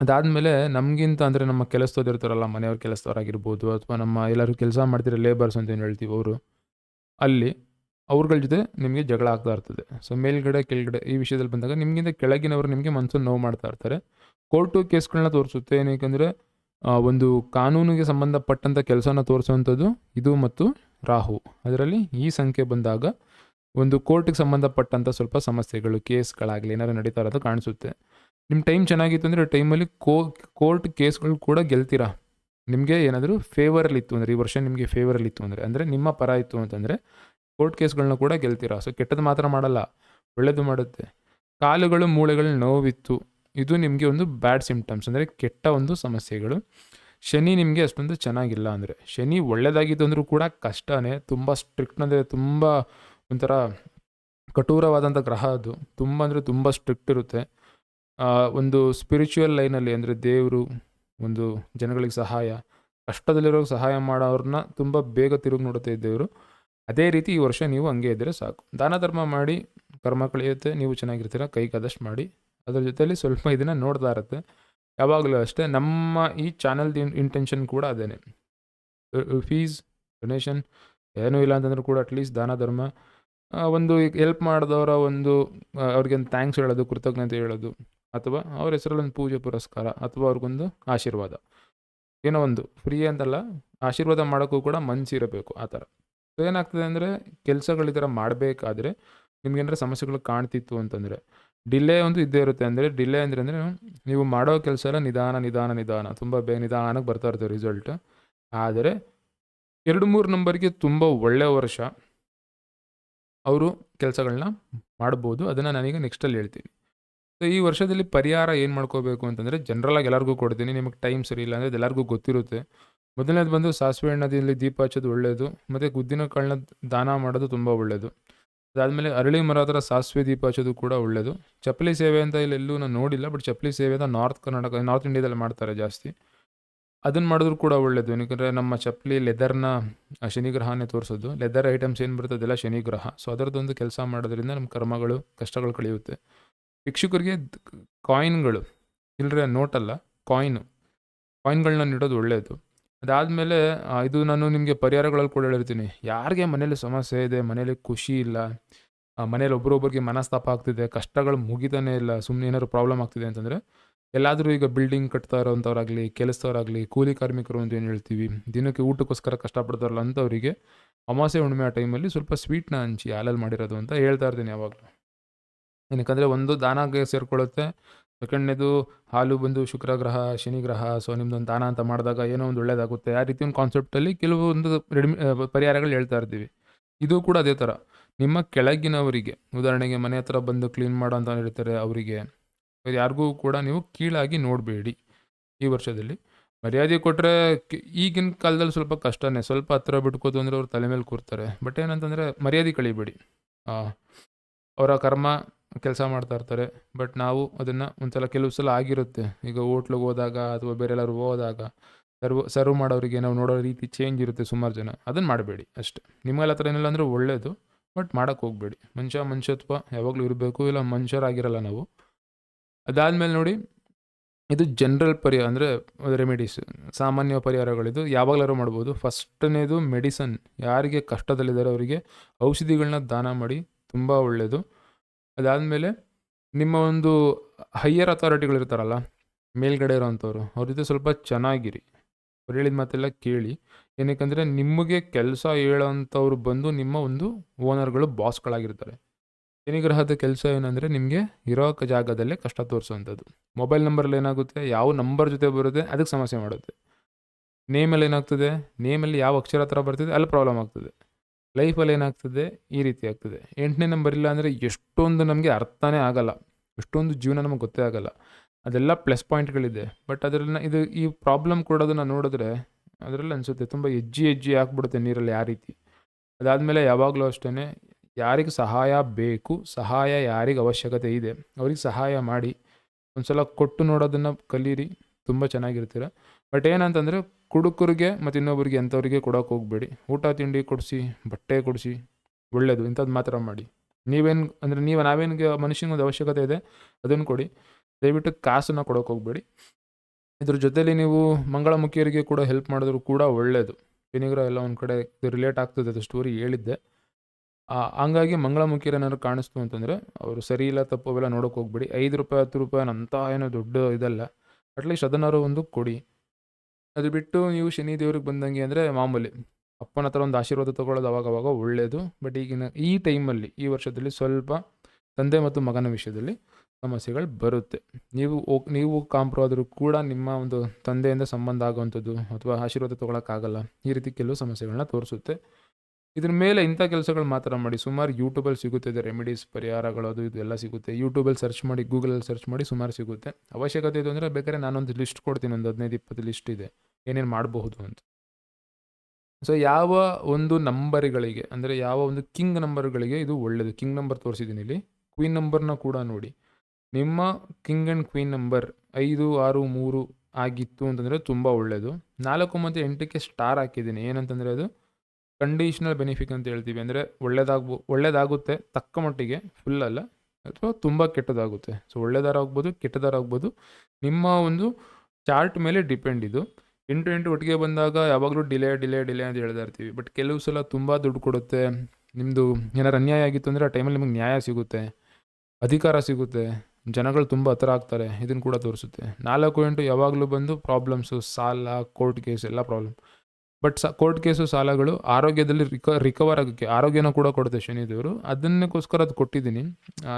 ಅದಾದಮೇಲೆ ನಮಗಿಂತ ಅಂದರೆ ನಮ್ಮ ಕೆಲಸದವ್ರು ಮನೆಯವ್ರ ಕೆಲಸದವರಾಗಿರ್ಬೋದು, ಅಥವಾ ನಮ್ಮ ಎಲ್ಲರೂ ಕೆಲಸ ಮಾಡ್ತಿರೋ ಲೇಬರ್ಸ್ ಅಂತ ಏನು ಹೇಳ್ತೀವಿ ಅವರು, ಅಲ್ಲಿ ಅವ್ರಗಳ ಜೊತೆ ನಿಮಗೆ ಜಗಳ ಆಗ್ತಾ ಇರ್ತದೆ. ಸೊ ಮೇಲ್ಗಡೆ, ಕೆಳಗಡೆ ಈ ವಿಷಯದಲ್ಲಿ ಬಂದಾಗ ನಿಮಗಿಂತ ಕೆಳಗಿನವರು ನಿಮಗೆ ಮನಸ್ಸನ್ನು ನೋವು ಮಾಡ್ತಾ ಇರ್ತಾರೆ. ಕೋರ್ಟು ಕೇಸ್ಗಳನ್ನ ತೋರಿಸುತ್ತೆ ಏನಕ್ಕೆ ಒಂದು ಕಾನೂನಿಗೆ ಸಂಬಂಧಪಟ್ಟಂಥ ಕೆಲಸನ ತೋರಿಸುವಂಥದ್ದು ಇದು ಮತ್ತು ರಾಹು. ಅದರಲ್ಲಿ ಈ ಸಂಖ್ಯೆ ಬಂದಾಗ ಒಂದು ಕೋರ್ಟಿಗೆ ಸಂಬಂಧಪಟ್ಟಂಥ ಸ್ವಲ್ಪ ಸಮಸ್ಯೆಗಳು, ಕೇಸ್ಗಳಾಗಲಿ ಏನಾದ್ರು ನಡೀತಾ ಇರೋದು ಕಾಣಿಸುತ್ತೆ. ನಿಮ್ಮ ಟೈಮ್ ಚೆನ್ನಾಗಿತ್ತು ಅಂದರೆ ಟೈಮಲ್ಲಿ ಕೋ, ಕೋರ್ಟ್ ಕೇಸ್ಗಳು ಕೂಡ ಗೆಲ್ತೀರಾ? ನಿಮಗೆ ಏನಾದರೂ ಫೇವರಲ್ಲಿ ಇತ್ತು ಅಂದರೆ, ಈ ವರ್ಷ ನಿಮಗೆ ಫೇವರಲ್ಲಿ ಇತ್ತು ಅಂದರೆ ಅಂದರೆ ನಿಮ್ಮ ಪರ ಇತ್ತು ಅಂತಂದರೆ ಕೋರ್ಟ್ ಕೇಸ್ಗಳನ್ನ ಕೂಡ ಗೆಲ್ತೀರಾ? ಸೊ ಕೆಟ್ಟದ್ದು ಮಾತ್ರ ಮಾಡಲ್ಲ ಒಳ್ಳೆಯದು ಮಾಡುತ್ತೆ. ಕಾಲುಗಳು, ಮೂಳೆಗಳು ನೋವಿತ್ತು. ಇದು ನಿಮಗೆ ಒಂದು ಬ್ಯಾಡ್ ಸಿಂಪ್ಟಮ್ಸ್ ಅಂದರೆ ಕೆಟ್ಟ ಒಂದು ಸಮಸ್ಯೆಗಳು. ಶನಿ ನಿಮಗೆ ಅಷ್ಟೊಂದು ಚೆನ್ನಾಗಿಲ್ಲ ಅಂದರೆ, ಶನಿ ಒಳ್ಳೆಯದಾಗಿತ್ತು ಅಂದರೂ ಕೂಡ ಕಷ್ಟನೇ, ತುಂಬ ಸ್ಟ್ರಿಕ್ಟ್ ಅಂದರೆ ತುಂಬ ಒಂಥರ ಕಠೋರವಾದಂಥ ಗ್ರಹ ಅದು. ತುಂಬ ಅಂದರೆ ತುಂಬ ಸ್ಟ್ರಿಕ್ಟ್ ಇರುತ್ತೆ. ಒಂದು ಸ್ಪಿರಿಚುವಲ್ ಲೈನಲ್ಲಿ ಅಂದರೆ ದೇವರು, ಒಂದು ಜನಗಳಿಗೆ ಸಹಾಯ ಕಷ್ಟದಲ್ಲಿರೋ ಸಹಾಯ ಮಾಡೋರನ್ನ ತುಂಬ ಬೇಗ ತಿರುಗಿ ನೋಡುತ್ತೆ ದೇವರು. ಅದೇ ರೀತಿ ಈ ವರ್ಷ ನೀವು ಹಂಗೆ ಇದ್ದರೆ ಸಾಕು. ದಾನ ಧರ್ಮ ಮಾಡಿ, ಕರ್ಮ ಕಳೆಯುತ್ತೆ, ನೀವು ಚೆನ್ನಾಗಿರ್ತೀರ ಕೈಗಾದಷ್ಟು ಮಾಡಿ. ಅದ್ರ ಜೊತೆಯಲ್ಲಿ ಸ್ವಲ್ಪ ಇದನ್ನು ನೋಡ್ತಾ ಇರುತ್ತೆ. ಯಾವಾಗಲೂ ಅಷ್ಟೇ ನಮ್ಮ ಈ ಚಾನಲ್ದು ಇಂಟೆನ್ಷನ್ ಕೂಡ ಅದೇನೆ. ಫೀಸ್ ಡೊನೇಷನ್ ಏನೂ ಇಲ್ಲ ಅಂತಂದ್ರೂ ಕೂಡ ಅಟ್ಲೀಸ್ಟ್ ದಾನ ಧರ್ಮ ಒಂದು ಹೆಲ್ಪ್ ಮಾಡಿದವರ ಒಂದು ಆ, ಅವ್ರಿಗೆ ಒಂದು ಥ್ಯಾಂಕ್ಸ್ ಹೇಳೋದು ಕೃತಜ್ಞತೆ ಹೇಳೋದು ಅಥವಾ ಅವ್ರ ಹೆಸರಲ್ಲಿ ಒಂದು ಪೂಜೆ ಪುರಸ್ಕಾರ ಅಥವಾ ಅವ್ರಿಗೊಂದು ಆಶೀರ್ವಾದ. ಏನೋ ಒಂದು ಫ್ರೀ ಅಂತಲ್ಲ ಆಶೀರ್ವಾದ ಮಾಡೋಕ್ಕೂ ಕೂಡ ಮನಸ್ಸಿರಬೇಕು ಆ ಥರ. ಏನಾಗ್ತದೆ ಅಂದರೆ ಕೆಲಸಗಳು ಥರ ಮಾಡಬೇಕಾದ್ರೆ ನಿಮ್ಗೇನಾರ ಸಮಸ್ಯೆಗಳು ಕಾಣ್ತಿತ್ತು ಅಂತಂದರೆ ಡಿಲೇ ಒಂದು ಇದ್ದೇ ಇರುತ್ತೆ ಅಂದರೆ ಡಿಲೇ ಅಂದರೆ ಅಂದರೆ ನೀವು ಮಾಡೋ ಕೆಲಸ ಎಲ್ಲ ನಿಧಾನ ನಿಧಾನ ನಿಧಾನ. ತುಂಬ ಬೇ ನಿಧಾನಕ್ಕೆ ಬರ್ತಾ ಇರ್ತವೆ ರಿಸಲ್ಟ್ ಆದರೆ ಎರಡು ಮೂರು ನಂಬರ್ಗೆ ತುಂಬ ಒಳ್ಳೆಯ ವರ್ಷ ಅವರು ಕೆಲಸಗಳನ್ನ ಮಾಡ್ಬೋದು. ಅದನ್ನು ನಾನೀಗ ನೆಕ್ಸ್ಟಲ್ಲಿ ಹೇಳ್ತೀನಿ. ಸೊ ಈ ವರ್ಷದಲ್ಲಿ ಪರಿಹಾರ ಏನು ಮಾಡ್ಕೋಬೇಕು ಅಂತಂದರೆ ಜನರಲಾಗಿ ಎಲ್ಲರಿಗೂ ಕೊಡ್ತೀನಿ. ನಿಮಗೆ ಟೈಮ್ ಸರಿ ಇಲ್ಲ ಅಂದರೆ ಎಲ್ಲರಿಗೂ ಗೊತ್ತಿರುತ್ತೆ. ಮೊದಲನೇದು ಬಂದು ಸಾಸಿವೆ ಎಣ್ಣದಲ್ಲಿ ದೀಪ ಹಚ್ಚೋದು ಒಳ್ಳೆಯದು ಮತ್ತು ಉದ್ದಿನ ಕಾಳನ್ನ ದಾನ ಮಾಡೋದು ತುಂಬ ಒಳ್ಳೆಯದು ಅದಾದಮೇಲೆ ಅರಳಿ ಮರ ಸಾಸಿವೆ ದೀಪ ಹಚ್ಚೋದು ಕೂಡ ಒಳ್ಳೆಯದು ಚಪ್ಪಲಿ ಸೇವೆ ಅಂತ ಇಲ್ಲಿ ಎಲ್ಲೂ ನಾನು ನೋಡಿಲ್ಲ ಬಟ್ ಚಪ್ಪಲಿ ಸೇವೆ ಅಂತ ನಾರ್ತ್ ಕರ್ನಾಟಕ ನಾರ್ತ್ ಇಂಡಿಯಾದಲ್ಲಿ ಮಾಡ್ತಾರೆ ಜಾಸ್ತಿ. ಅದನ್ನು ಮಾಡಿದ್ರು ಕೂಡ ಒಳ್ಳೆಯದು ಏನಕ್ಕೆ ನಮ್ಮ ಚಪ್ಪಲಿ ಲೆದರ್ನ ಶನಿಗ್ರಹನೇ ತೋರಿಸೋದು. ಲೆದರ್ ಐಟಮ್ಸ್ ಏನು ಬರುತ್ತೆ ಅದೆಲ್ಲ ಶನಿಗ್ರಹ. ಸೊ ಅದರದ್ದೊಂದು ಕೆಲಸ ಮಾಡೋದ್ರಿಂದ ನಮ್ಮ ಕರ್ಮಗಳು, ಕಷ್ಟಗಳು ಕಳೆಯುತ್ತೆ. ಭಿಕ್ಷುಕರಿಗೆ ಕಾಯಿನ್ಗಳು ಇಲ್ಲರೆ ನೋಟಲ್ಲ ಕಾಯಿನು ಕಾಯಿನ್ಗಳನ್ನ ನೀಡೋದು ಒಳ್ಳೆಯದು ಅದಾದಮೇಲೆ ಇದು ನಾನು ನಿಮಗೆ ಪರಿಹಾರಗಳಲ್ಲಿ ಕೂಡ ಹೇಳಿರ್ತೀನಿ. ಯಾರಿಗೆ ಮನೇಲಿ ಸಮಸ್ಯೆ ಇದೆ ಮನೇಲಿ ಖುಷಿ ಇಲ್ಲ ಮನೇಲಿ ಒಬ್ರೊಬ್ರಿಗೆ ಮನಸ್ತಾಪ ಆಗ್ತಿದೆ, ಕಷ್ಟಗಳು ಮುಗಿತಾನೆ ಇಲ್ಲ ಸುಮ್ಮನೆ ಏನಾದ್ರು ಪ್ರಾಬ್ಲಮ್ ಆಗ್ತಿದೆ ಅಂತಂದರೆ, ಎಲ್ಲಾದರೂ ಈಗ ಬಿಲ್ಡಿಂಗ್ ಕಟ್ತಾ ಇರೋವಂಥವ್ರಾಗಲಿ ಕೆಲಸದವರಾಗಲಿ, ಕೂಲಿ ಕಾರ್ಮಿಕರು ಅಂತ ಏನು ಹೇಳ್ತೀವಿ, ದಿನಕ್ಕೆ ಊಟಕ್ಕೋಸ್ಕರ ಕಷ್ಟಪಡ್ತಾರಲ್ಲ ಅಂಥವರಿಗೆ ಅಮಾವಾಸ್ಯೆ ಹುಣ್ಣಿಮೆ ಆ ಟೈಮಲ್ಲಿ ಸ್ವಲ್ಪ ಸ್ವೀಟ್ನ ಹಂಚಿ, ಹಾಲಲ್ಲಿ ಮಾಡಿರೋದು ಅಂತ ಹೇಳ್ತಾ ಇರ್ತೀನಿ ಯಾವಾಗಲೂ ಏನಕ್ಕಂದರೆ, ಒಂದು ದಾನಾಗೆ ಸೇರಿಕೊಳ್ಳುತ್ತೆ ಸೆಕೆಂಡ್ನೇದು ಹಾಲು ಬಂದು ಶುಕ್ರ ಗ್ರಹ, ಶನಿ ಗ್ರಹ ಸೊ ನಿಮ್ದೊಂದು ದಾನ ಅಂತ ಮಾಡಿದಾಗ ಏನೋ ಒಂದು ಒಳ್ಳೇದಾಗುತ್ತೆ. ಆ ರೀತಿ ಒಂದು ಕಾನ್ಸೆಪ್ಟಲ್ಲಿ ಕೆಲವೊಂದು ರೆಡಿಮಿ ಪರಿಹಾರಗಳು ಹೇಳ್ತಾ ಇರ್ತೀವಿ. ಇದು ಕೂಡ ಅದೇ ಥರ ನಿಮ್ಮ ಕೆಳಗಿನವರಿಗೆ, ಉದಾಹರಣೆಗೆ ಮನೆ ಹತ್ರ ಬಂದು ಕ್ಲೀನ್ ಮಾಡೋ ಅಂತ ಹೇಳ್ತಾರೆ ಅವರಿಗೆ ಯಾರಿಗೂ ಕೂಡ ನೀವು ಕೀಳಾಗಿ ನೋಡಬೇಡಿ ಈ ವರ್ಷದಲ್ಲಿ. ಮರ್ಯಾದೆ ಕೊಟ್ಟರೆ ಈಗಿನ ಕಾಲದಲ್ಲಿ ಸ್ವಲ್ಪ ಕಷ್ಟನೇ. ಸ್ವಲ್ಪ ಹತ್ರ ಬಿಟ್ಕೋತು ಅಂದರೆ ಅವ್ರು ತಲೆ ಮೇಲೆ ಕೂರ್ತಾರೆ. ಬಟ್ ಏನಂತಂದರೆ ಮರ್ಯಾದೆ ಕಳಿಬೇಡಿ. ಅವರ ಕರ್ಮ ಕೆಲಸ ಮಾಡ್ತಾ ಇರ್ತಾರೆ. ಬಟ್ ನಾವು ಅದನ್ನು ಒಂದ್ಸಲ ಕೆಲವು ಸಲ ಆಗಿರುತ್ತೆ. ಈಗ ಹೋಟ್ಲಿಗೆ ಹೋದಾಗ ಅಥವಾ ಬೇರೆ ಎಲ್ಲರೂ ಹೋದಾಗ ಸರ್ವ್ ಸರ್ವ್ ಮಾಡೋರಿಗೆ ನಾವು ನೋಡೋ ರೀತಿ ಚೇಂಜ್ ಇರುತ್ತೆ ಸುಮಾರು ಜನ. ಅದನ್ನು ಮಾಡಬೇಡಿ ಅಷ್ಟೇ. ನಿಮ್ಗೆಲ್ಲ ಥರ ಏನಿಲ್ಲ ಅಂದರೆ ಒಳ್ಳೆಯದು ಬಟ್ ಮಾಡೋಕ್ಕೆ ಹೋಗಬೇಡಿ. ಮನುಷ್ಯ ಮನುಷ್ಯತ್ವ ಯಾವಾಗಲೂ ಇರಬೇಕು. ಇಲ್ಲ ಮನುಷ್ಯರಾಗಿರಲ್ಲ ನಾವು. ಅದಾದಮೇಲೆ ನೋಡಿ, ಇದು ಜನರಲ್ ಪರಿಹಾರ ಅಂದರೆ ರೆಮಿಡೀಸ್ ಸಾಮಾನ್ಯ ಪರಿಹಾರಗಳಿದು ಯಾವಾಗಲಾರು ಮಾಡ್ಬೋದು. ಫಸ್ಟನೇದು ಮೆಡಿಸನ್ ಯಾರಿಗೆ ಕಷ್ಟದಲ್ಲಿದ್ದಾರೆ ಅವರಿಗೆ ಔಷಧಿಗಳನ್ನ ದಾನ ಮಾಡಿ. ತುಂಬ ಒಳ್ಳೆಯದು ಅದಾದಮೇಲೆ ನಿಮ್ಮ ಒಂದು ಹೈಯರ್ ಅಥಾರಿಟಿಗಳಿರ್ತಾರಲ್ಲ ಮೇಲ್ಗಡೆ ಇರೋವಂಥವ್ರು ಅವ್ರ ಜೊತೆ ಸ್ವಲ್ಪ ಚೆನ್ನಾಗಿರಿ. ಅವ್ರು ಹೇಳಿದ ಮಾತೆಲ್ಲ ಕೇಳಿ. ಏನಕ್ಕೆ ನಿಮಗೆ ಕೆಲಸ ಹೇಳೋವಂಥವ್ರು ಬಂದು ನಿಮ್ಮ ಒಂದು ಓನರ್ಗಳು ಬಾಸ್ಗಳಾಗಿರ್ತಾರೆ ಶನಿಗ್ರಹದ ಕೆಲಸ ಏನಂದರೆ ನಿಮಗೆ ಇರೋ ಜಾಗದಲ್ಲೇ ಕಷ್ಟ ತೋರಿಸುವಂಥದ್ದು. ಮೊಬೈಲ್ ನಂಬರಲ್ಲಿ ಏನಾಗುತ್ತೆ, ಯಾವ ನಂಬರ್ ಜೊತೆ ಬರುತ್ತೆ, ಅದಕ್ಕೆ ಸಮಸ್ಯೆ ಮಾಡುತ್ತೆ. ನೇಮಲ್ಲಿ ಏನಾಗ್ತದೆ ನೇಮಲ್ಲಿ ಯಾವ ಅಕ್ಷರ ಹತ್ರ ಬರ್ತಿದೆ, ಅಲ್ಲಿ ಪ್ರಾಬ್ಲಮ್ ಆಗ್ತದೆ. ಲೈಫಲ್ಲಿ ಏನಾಗ್ತದೆ? ಈ ರೀತಿ ಆಗ್ತದೆ. ಎಂಟನೇ ನಂಬರ್ ಇಲ್ಲ ಅಂದರೆ ಎಷ್ಟೊಂದು ನಮಗೆ ಅರ್ಥನೇ ಆಗಲ್ಲ. ಎಷ್ಟೊಂದು ಜೀವನ ನಮಗೆ ಗೊತ್ತೇ ಆಗಲ್ಲ. ಅದೆಲ್ಲ ಪ್ಲಸ್ ಪಾಯಿಂಟ್ಗಳಿದೆ. ಬಟ್ ಅದರಲ್ಲಿ ಇದು ಈ ಪ್ರಾಬ್ಲಮ್ ಕೊಡೋದನ್ನು ನೋಡಿದ್ರೆ ಅದರಲ್ಲಿ ಅನಿಸುತ್ತೆ, ತುಂಬ ಹೆಜ್ಜೆ ಹೆಜ್ಜೆ ಹಾಕ್ಬಿಡುತ್ತೆ ನೀರಲ್ಲಿ ಯಾವ ರೀತಿ. ಅದಾದಮೇಲೆ ಯಾವಾಗಲೂ ಅಷ್ಟೇ ಯಾರಿಗೆ ಸಹಾಯ ಬೇಕು, ಸಹಾಯ ಯಾರಿಗೆ ಅವಶ್ಯಕತೆ ಇದೆ, ಅವ್ರಿಗೆ ಸಹಾಯ ಮಾಡಿ ಒಂದು ಸಲ ಕೊಟ್ಟು ನೋಡೋದನ್ನು ಕಲೀರಿ, ತುಂಬ ಚೆನ್ನಾಗಿರ್ತೀರ. ಬಟ್ ಏನಂತಂದರೆ ಕುಡುಕರಿಗೆ ಮತ್ತು ಇನ್ನೊಬ್ಬರಿಗೆ ಎಂಥವ್ರಿಗೆ ಕೊಡೋಕೆ ಹೋಗಬೇಡಿ. ಊಟ, ತಿಂಡಿ ಕೊಡಿಸಿ, ಬಟ್ಟೆ ಕೊಡಿಸಿ ಒಳ್ಳೆಯದು ಇಂಥದ್ದು ಮಾತ್ರ ಮಾಡಿ. ನೀವೇನು, ಅಂದರೆ ನೀವು ನಾವೇನಿಗೆ ಮನುಷ್ಯನಿಗೆ ಒಂದು ಅವಶ್ಯಕತೆ ಇದೆ ಅದನ್ನು ಕೊಡಿ. ದಯವಿಟ್ಟು ಕಾಸನ್ನು ಕೊಡೋಕೆ ಹೋಗಬೇಡಿ. ಇದ್ರ ಜೊತೆಲಿ ನೀವು ಮಂಗಳಮುಖಿಯರಿಗೆ ಕೂಡ ಹೆಲ್ಪ್ ಮಾಡಿದ್ರು ಕೂಡ ಒಳ್ಳೆಯದು ಶನಿಗ್ರಹ ಎಲ್ಲ ಒಂದು ಕಡೆ ರಿಲೇಟ್ ಆಗ್ತದೆ ಅದು ಸ್ಟೋರಿ ಹೇಳಿದ್ದೆ. ಹಂಗಾಗಿ ಮಂಗಳಮುಖಿಯರು ಏನಾದ್ರು ಕಾಣಿಸ್ತು ಅಂತಂದರೆ ಅವರು ಸರಿ ಇಲ್ಲ, ತಪ್ಪು ಅವೆಲ್ಲ ನೋಡೋಕೆ ಹೋಗ್ಬೇಡಿ. ಐದು ರೂಪಾಯಿ, ಹತ್ತು ರೂಪಾಯಿ ಅಂತ ಏನೋ ದೊಡ್ಡ ಇದಲ್ಲ. ಅಟ್ಲೀಸ್ಟ್ ಅದನ್ನಾರು ಒಂದು ಕೊಡಿ. ಅದು ಬಿಟ್ಟು ನೀವು ಶನಿ ದೇವ್ರಿಗೆ ಬಂದಂಗೆ ಅಂದರೆ ಮಾಮೂಲಿ ಅಪ್ಪನ ಹತ್ರ ಒಂದು ಆಶೀರ್ವಾದ ತೊಗೊಳ್ಳೋದು ಅವಾಗ ಒಳ್ಳೆಯದು ಬಟ್ ಈಗಿನ ಈ ಟೈಮಲ್ಲಿ ಈ ವರ್ಷದಲ್ಲಿ ಸ್ವಲ್ಪ ತಂದೆ ಮತ್ತು ಮಗನ ವಿಷಯದಲ್ಲಿ ಸಮಸ್ಯೆಗಳು ಬರುತ್ತೆ. ನೀವು ನೀವು ಕಾಂಪ್ರೋ ಆದರೂ ಕೂಡ ನಿಮ್ಮ ಒಂದು ತಂದೆಯಿಂದ ಸಂಬಂಧ ಆಗುವಂಥದ್ದು ಅಥವಾ ಆಶೀರ್ವಾದ ತೊಗೊಳಕ್ಕಾಗಲ್ಲ, ಈ ರೀತಿ ಕೆಲವು ಸಮಸ್ಯೆಗಳನ್ನ ತೋರಿಸುತ್ತೆ. ಇದ್ರ ಮೇಲೆ ಇಂಥ ಕೆಲಸಗಳು ಮಾತ್ರ ಮಾಡಿ. ಸುಮಾರು ಯೂಟ್ಯೂಬಲ್ಲಿ ಸಿಗುತ್ತದೆ ರೆಮಿಡೀಸ್ ಪರಿಹಾರಗಳು, ಅದು ಇದೆಲ್ಲ ಸಿಗುತ್ತೆ. ಯೂಟ್ಯೂಬಲ್ಲಿ ಸರ್ಚ್ ಮಾಡಿ ಗೂಗಲಲ್ಲಿ ಸರ್ಚ್ ಮಾಡಿ ಸುಮಾರು ಸಿಗುತ್ತೆ. ಅವಶ್ಯಕತೆ ಇದೆ ಅಂದರೆ ಬೇಕಾದ್ರೆ ನಾನೊಂದು ಲಿಸ್ಟ್ ಕೊಡ್ತೀನಿ, ಒಂದು ಹದಿನೈದು, ಇಪ್ಪತ್ತು ಲಿಸ್ಟ್ ಇದೆ. ಏನೇನು ಮಾಡಬಹುದು ಅಂತ. ಸೊ ಯಾವ ಒಂದು ನಂಬರ್ಗಳಿಗೆ ಅಂದರೆ ಯಾವ ಒಂದು ಕಿಂಗ್ ನಂಬರ್ಗಳಿಗೆ ಇದು ಒಳ್ಳೆಯದು ಕಿಂಗ್ ನಂಬರ್ ತೋರಿಸಿದ್ದೀನಿ ಇಲ್ಲಿ. ಕ್ವೀನ್ ನಂಬರ್ನ ಕೂಡ ನೋಡಿ. ನಿಮ್ಮ ಕಿಂಗ್ ಆ್ಯಂಡ್ ಕ್ವೀನ್ ನಂಬರ್ ಐದು, ಆರು, ಮೂರು ಆಗಿತ್ತು ಅಂತಂದರೆ ತುಂಬ ಒಳ್ಳೆಯದು ನಾಲ್ಕು ಮತ್ತು ಎಂಟಕ್ಕೆ ಸ್ಟಾರ್ ಹಾಕಿದ್ದೀನಿ. ಏನಂತಂದರೆ ಅದು ಕಂಡೀಷ್ನಲ್ ಬೆನಿಫಿಟ್ ಅಂತ ಹೇಳ್ತೀವಿ. ಅಂದರೆ ಒಳ್ಳೇದಾಗ್ಬೋ ಒಳ್ಳೇದಾಗುತ್ತೆ ತಕ್ಕ ಮಟ್ಟಿಗೆ ಫುಲ್ ಅಲ್ಲ, ಅಥವಾ ತುಂಬ ಕೆಟ್ಟದಾಗುತ್ತೆ. ಸೊ ಒಳ್ಳೆದಾರಾಗ್ಬೋದು ಆಗ್ಬೋದು ಕೆಟ್ಟದಾರ ಆಗ್ಬೋದು ನಿಮ್ಮ ಒಂದು ಚಾರ್ಟ್ ಮೇಲೆ ಡಿಪೆಂಡ್ ಇದು. ಎಂಟು ಎಂಟು ಒಟ್ಟಿಗೆ ಬಂದಾಗ ಯಾವಾಗಲೂ ಡಿಲೇ ಡಿಲೇ ಡಿಲೇ ಅಂತ ಹೇಳ್ತಾ ಇರ್ತೀವಿ. ಬಟ್ ಕೆಲವು ಸಲ ತುಂಬ ದುಡ್ಡು ಕೊಡುತ್ತೆ ನಿಮ್ಮದು ಏನಾರು ಅನ್ಯಾಯ ಆಗಿತ್ತು ಅಂದರೆ ಆ ಟೈಮಲ್ಲಿ ನಿಮಗೆ ನ್ಯಾಯ ಸಿಗುತ್ತೆ, ಅಧಿಕಾರ ಸಿಗುತ್ತೆ, ಜನಗಳು ತುಂಬ ಹತ್ರ ಆಗ್ತಾರೆ, ಇದನ್ನು ಕೂಡ ತೋರಿಸುತ್ತೆ. ನಾಲ್ಕು ಎಂಟು ಯಾವಾಗಲೂ ಬಂದು ಪ್ರಾಬ್ಲಮ್ಸು ಸಾಲ ಕೋರ್ಟ್ ಕೇಸ್ ಎಲ್ಲ ಪ್ರಾಬ್ಲಮ್ ಬಟ್ ಸ ಕೋರ್ಟ್ ಕೇಸು ಸಾಲಗಳು ಆರೋಗ್ಯದಲ್ಲಿ ರಿಕ ರಿಕವರ್ ಆಗೋಕ್ಕೆ ಆರೋಗ್ಯನ ಕೂಡ ಕೊಡುತ್ತೆ ಶನಿದೇವರು. ಅದನ್ನಕ್ಕೋಸ್ಕರ ಅದು ಕೊಟ್ಟಿದ್ದೀನಿ.